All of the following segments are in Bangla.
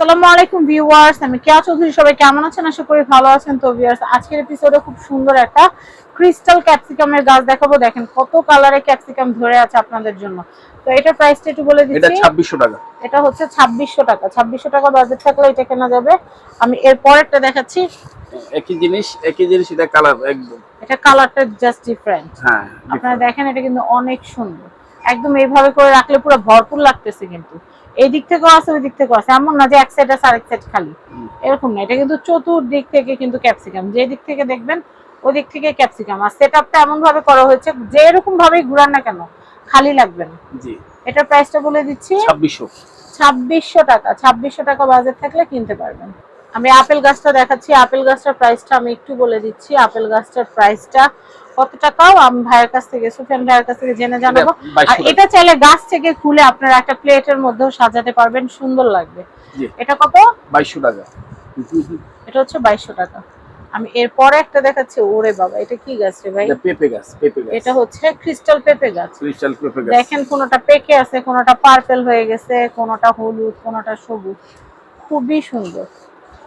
আসসালামু আলাইকুম ভিউয়ার্স আমি কেয়া চৌধুরী সবাই কেমন আছেন? আশা করি ভালো আছেন। তো ভিউয়ার্স আজকের এপিসোডে খুব সুন্দর একটা ক্রিস্টাল ক্যাপসিকামের গাছ দেখাবো। দেখেন কত কালারে ক্যাপসিকাম ধরে আছে আপনাদের জন্য। তো প্রাইসটা একটু বলে এটা দিচ্ছি টাকা। এটা হচ্ছে ছাব্বিশশো টাকা। ছাব্বিশশো টাকা বাজেট থাকলে এটা কেনা যাবে। আমি এর পরেরটা দেখাচ্ছি। একই জিনিস একই জিনিস এটা কালার একদম। এটা কালারটা জাস্ট ডিফারেন্ট হ্যাঁ আপনারা দেখেন এটা কিন্তু অনেক সুন্দর। একদম এইভাবে করে রাখলে পুরো ভরপুর লাগতেছে কিন্তু। এই দিক থেকেও আছে ওই দিক থেকেও আছে। এমন না যে এক সাইড আছে আরেক সাইড খালি। এরকম না। এটা কিন্তু চতুর্দিক থেকে কিন্তু ক্যাপসিকাম যে দিক থেকে দেখবেন ওই দিক থেকে ক্যাপসিকাম আর সেট আপটা এমন ভাবে করা হয়েছে যে এরকম ভাবেই ঘুরান না কেন খালি লাগবে না। জি। এটার প্রাইসটা বলে দিচ্ছি ছাব্বিশশো। ছাব্বিশশো টাকা। ছাব্বিশশো টাকা বাজেট থাকলে কিনতে পারবেন। আমি আপেল গাছটা দেখাচ্ছি। আপেল গাছটার প্রাইসটা আমি একটু বলে দিচ্ছি। আপেল গাছটার প্রাইসটা কত টাকাও আমি ভাইয়ের কাছ থেকে সুফিয়ান ভাইয়ের কাছ থেকে জেনে জানাব। এটা 2200 আর এটা চাইলে গাছ থেকে খুলে আপনারা একটা প্লেটের মধ্যেও সাজাতে পারবেন সুন্দর লাগবে। এটা কত? বাইশশো টাকা। এটা হচ্ছে বাইশশো টাকা। আমি এরপরে একটা দেখাচ্ছি ওরে বাবা এটা কি গাছ রে ভাই? এটা পেঁপে গাছ পেঁপে গাছ। এটা হচ্ছে ক্রিস্টাল পেঁপে গাছ। ক্রিস্টাল পেঁপে গাছ। দেখেন কোনোটা পেকে আছে কোনটা পার্পেল হয়ে গেছে কোনোটা হলুদ কোনটা সবুজ। খুবই সুন্দর।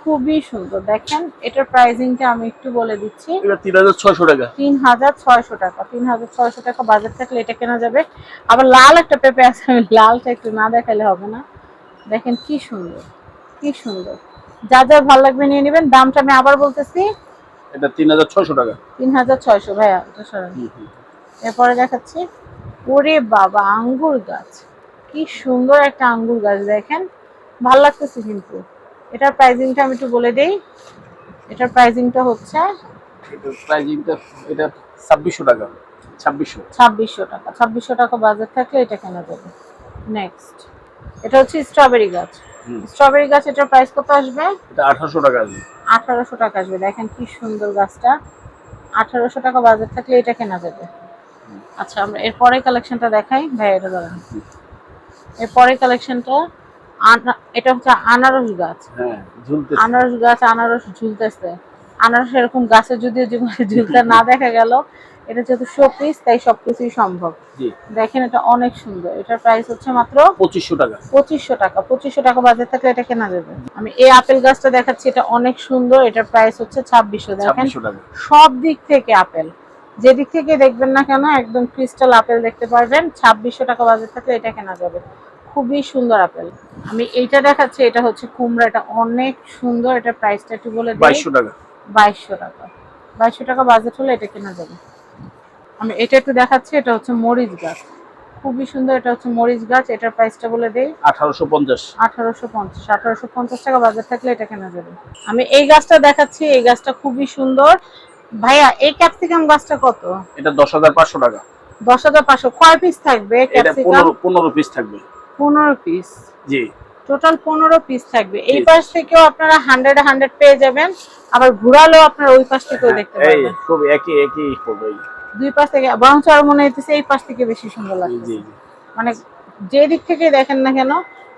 খুবই সুন্দর। দেখেন এটার প্রাইসিংটা আমি একটু বলে দিচ্ছি। এটা তিন হাজার ছয়শো টাকা। তিন হাজার ছয়শো টাকা। তিন হাজার ছয়শো টাকা বাজার থাকলে এটা কেনা যাবে। আবার লাল একটা পেঁপে আছে আমি লালটা একটু না দেখালে হবে না। দেখেন কি সুন্দর কি সুন্দর। যা যা ভালো লাগবে নিয়ে নেবেন। দামটা আমি আবার বলতেছি। এটা তিন হাজার ছয়শো টাকা। তিন হাজার ছয়শো ভাইয়া এটা সরান। এরপরে দেখাচ্ছি। ওরে বাবা আঙ্গুর গাছ। কি সুন্দর একটা আঙ্গুর গাছ দেখেন। ভালো লাগতেছে কিন্তু। এটার প্রাইজিংটা আমি একটু বলে দেই। এটার প্রাইজিংটা হচ্ছে এটার প্রাইজিংটা এটা ছাব্বিশশো টাকা। ছাব্বিশশো। ছাব্বিশশো টাকা। ছাব্বিশশো টাকা বাজার থাকলে এটা কেনা যাবে নেক্সট এটা হচ্ছে স্ট্রবেরি গাছ। স্ট্রবেরি গাছ এটার প্রাইস কত আসবে? এটা আঠারোশো টাকা আসবে। আঠারোশো টাকা আসবে। দেখেন কি সুন্দর গাছটা। আঠারোশো টাকা বাজার থাকলে এটা কেনা যাবে আচ্ছা আমরা এরপরে কালেকশনটা দেখাই। ভাই এটা ধরেন। এরপরে কালেকশনটা এটা হচ্ছে আনারস গাছ। হ্যাঁ আনারস গাছ আনারস ঝুলতেছে। আনারস এরকম গাছে জীবনে ঝুলতে না দেখা গেল এটা যেহেতু শোপিস তাই সবকিছুই সম্ভব। দেখেন এটা অনেক সুন্দর। এটার প্রাইস হচ্ছে মাত্র পঁচিশশো টাকা। পঁচিশশো টাকা। পঁচিশশো টাকা বাজার থাকলে এটা কেনা যাবে। আমি এই আপেল গাছটা দেখাচ্ছি এটা অনেক সুন্দর। এটার প্রাইস হচ্ছে ছাব্বিশশো দেখেন। সব দিক থেকে আপেল। যে দিক থেকে দেখবেন না কেন একদম ক্রিস্টাল আপেল দেখতে পারবেন। ছাব্বিশশো টাকা বাজার থাকলে এটা কেনা যাবে। খুবই সুন্দর আপেল। আমি এইটা দেখাচ্ছি এটা হচ্ছে কুমড়া এটা অনেক সুন্দর এটার প্রাইসটা একটু বলে দিই। বাইশশো টাকা। বাইশশো টাকা। বাইশশো টাকা বাজেট হলে এটা কেনা যাবে। আমি এটা একটু দেখাচ্ছি এটা হচ্ছে মরিচ গাছ। খুবই সুন্দর এটা হচ্ছে মরিচ গাছ এটার প্রাইসটা বলে দেই। আঠারোশো পঞ্চাশ। আঠারোশো পঞ্চাশ। আঠারোশো পঞ্চাশ টাকা বাজার থাকলে এটা কেনা যাবে। আমি এই গাছটা দেখাচ্ছি এই গাছটা খুবই সুন্দর। ভাইয়া এই ক্যাপসিকাম গাছটা কত? এটা দশ হাজার পাঁচশো টাকা। দশ হাজার পাঁচশো। কয় পিস থাকবে এটা ক্যাপসিকাম পনেরো পনেরো পিস থাকবে। পনেরো পিস জি। টোটাল পনেরো পিস থাকবে। এই পাশ থেকেও আপনারা হান্ড্রেড হান্ড্রেড পেয়ে যাবেন। আবার ঘুরালেও আপনারা ওই পাশ থেকেও দেখতে হ্যাঁ, এই পাবেন খুব একই একই দুই পাশ থেকে বরঞ্চ আর মনে হইতেছে এই পাশ থেকে বেশি সুন্দর লাগছে জি। মানে যে দিক থেকে দেখেন না কেন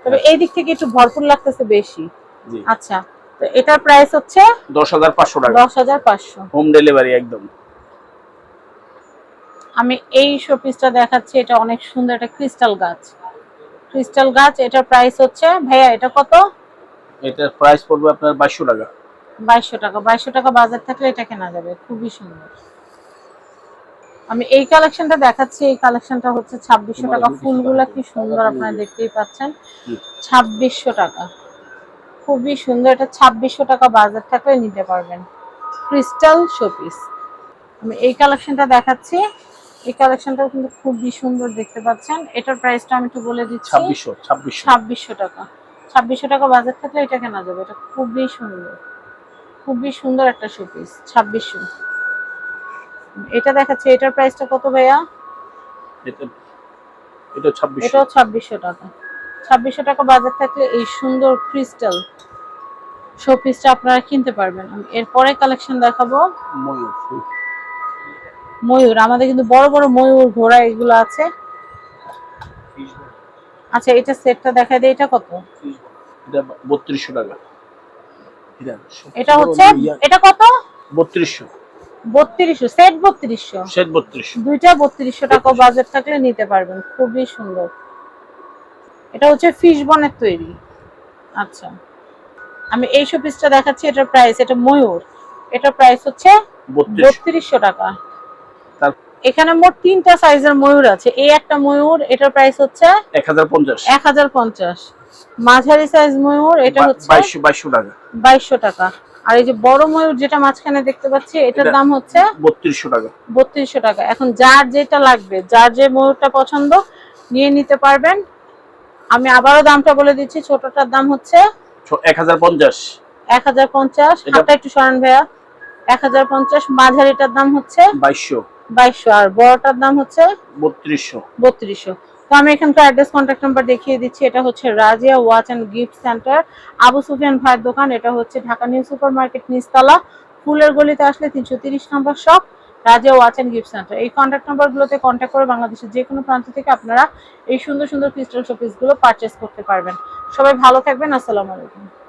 তবে এই দিক থেকে একটু ভরপুর লাগতেছে বেশি। জি। আচ্ছা তো এটার প্রাইস হচ্ছে দশ হাজার পাঁচশো টাকা। দশ হাজার পাঁচশো। হোম ডেলিভারি একদম। আমি এই শোপিসটা দেখাচ্ছি এটা অনেক সুন্দর একটা ক্রিস্টাল গাছ। ক্রিস্টাল গাছ এটার প্রাইস হচ্ছে ভাইয়া এটা কত? এটার প্রাইস পড়বে আপনার বাইশশো টাকা। বাইশশো টাকা বাইশশো টাকা বাজার থাকলে এটা কেনা যাবে খুবই সুন্দর। আমি এই কালেকশনটা দেখাচ্ছি এই কালেকশনটা হচ্ছে ছাব্বিশশো টাকা। ফুলগুলা কি সুন্দর আপনারা দেখতেই পাচ্ছেন। জি। ছাব্বিশশো টাকা। খুবই সুন্দর এটা ছাব্বিশশো টাকা বাজার থাকলে নিতে পারবেন। Crystal showpiece. আমি এই কালেকশনটা দেখাচ্ছি। এই কালেকশনটাও কিন্তু খুবই সুন্দর দেখতে পাচ্ছেন। এটার প্রাইসটা আমি একটু বলে দিচ্ছি। ছাব্বিশশো ছাব্বিশশো। ছাব্বিশশো টাকা। ছাব্বিশশো টাকা বাজার থাকলে এটা কেনা যাবে। এটা খুবই সুন্দর। খুবই সুন্দর একটা শোপিস ছাব্বিশশো। এটা দেখাচ্ছে। এটার প্রাইসটা কত ভাইয়া? এটা এটা ছাব্বিশশো। এটাও ছাব্বিশশো টাকা। ছাব্বিশশো টাকা বাজার থাকলে এই সুন্দর ক্রিস্টাল শোপিসটা আপনারা কিনতে পারবেন। আমি এরপরে কালেকশন দেখাবো। ময়ূর। ময়ূর আমাদের কিন্তু বড় বড় ময়ূর ঘোড়া এগুলো আছে। আচ্ছা এটা সেটটা দেখা দেয় এটা কত? এটা বত্রিশশো টাকা। এটা এটা হচ্ছে এটা কত? বত্রিশশো। বত্রিশশো সেট বত্রিশশো? সেট বত্রিশশো। দুইটা বত্রিশশো টাকা বাজেট থাকলে নিতে পারবেন খুবই সুন্দর। এটা হচ্ছে ফিশ বনের তৈরি। আচ্ছা। আমি এই শোপিসটা দেখাচ্ছি এটার প্রাইস এটা ময়ূর। এটার প্রাইস হচ্ছে বত্রিশ বত্রিশশো টাকা। তার- এখানে মোট তিনটা সাইজের ময়ূর আছে। এই একটা ময়ূর এটার প্রাইস হচ্ছে এক হাজার পঞ্চাশ। এক হাজার পঞ্চাশ। মাঝারি সাইজ ময়ূর এটা হচ্ছে বাইশশো বাইশশো টাকা। বাইশশো টাকা। আর এই যে বড় ময়ূর যেটা মাঝখানে দেখতে পাচ্ছি এটার দাম হচ্ছে বত্রিশশো টাকা। বত্রিশশো টাকা। এখন যার যেটা লাগবে যার যে ময়ূরটা পছন্দ নিয়ে নিতে পারবেন। আমি আবারও দামটা বলে দিচ্ছি ছোটটার দাম হচ্ছে এক হাজার পঞ্চাশ। এক হাজার পঞ্চাশ। এটা- হাতটা একটু সরান ভাইয়া। এক হাজার পঞ্চাশ। মাঝারিটার দাম হচ্ছে বাইশশো। বাইশশো। আর বড়টার দাম হচ্ছে বত্রিশশো। বত্রিশশো। তো আমি এখানকার অ্যাড্রেস কন্ট্যাক্ট নাম্বার দেখিয়ে দিচ্ছি। এটা হচ্ছে Razia watch and gift centre. Abu Sufian ভাইয়ের দোকান। এটা হচ্ছে ঢাকা নিউ সুপার মার্কেট নিচতলা। ফুলের গলিতে আসলে তিনশো তিরিশ নম্বর shop Razia watch and gift centre. এই কন্ট্যাক্ট নাম্বারগুলোতে কন্ট্যাক্ট করে বাংলাদেশের যে কোনো প্রান্ত থেকে আপনারা এই সুন্দর সুন্দর ক্রিস্টাল শোপিসগুলো পারচেস করতে পারবেন। সবাই ভালো থাকবেন। আসসালামু আলাইকুম।